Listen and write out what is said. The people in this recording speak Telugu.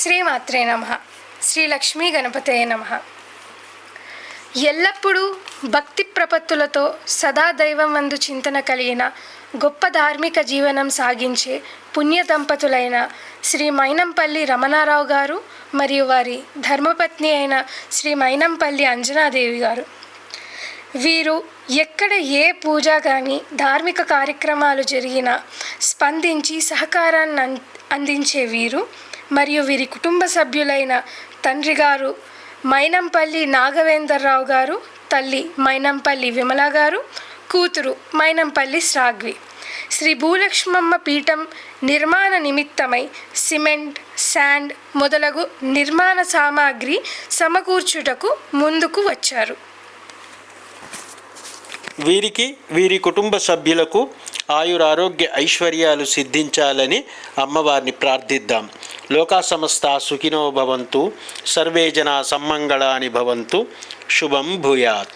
శ్రీమాత్రే నమ. శ్రీ లక్ష్మీ గణపతయ నమ. ఎల్లప్పుడూ భక్తి ప్రపత్తులతో సదా దైవం అందు చింతన కలిగిన గొప్ప ధార్మిక జీవనం సాగించే పుణ్య దంపతులైన శ్రీ మైనంపల్లి రమణారావు గారు మరియు వారి ధర్మపత్ని అయిన శ్రీ మైనంపల్లి అంజనాదేవి గారు. వీరు ఎక్కడ ఏ పూజ కానీ ధార్మిక కార్యక్రమాలు జరిగినా స్పందించి సహకారాన్ని అందించే వీరు మరియు వీరి కుటుంబ సభ్యులైన తండ్రి గారు మైనంపల్లి నాగవేందర్రావు గారు తల్లి మైనంపల్లి విమల గారు కూతురు మైనంపల్లి శ్రాగ్వి శ్రీ భూలక్ష్మమ్మ పీఠం నిర్మాణ నిమిత్తమై సిమెంట్ శాండ్ మొదలగు నిర్మాణ సామాగ్రి సమకూర్చుటకు ముందుకు వచ్చారు. వీరికి వీరి కుటుంబ సభ్యులకు ఆయురారోగ్య ఐశ్వర్యాలు సిద్ధించాలని అమ్మవారిని ప్రార్థిద్దాం. లోకా సమస్త సుఖినో భవంతు సర్వే జనా సమ్మంగళాని భవంతు శుభం భూయాత్.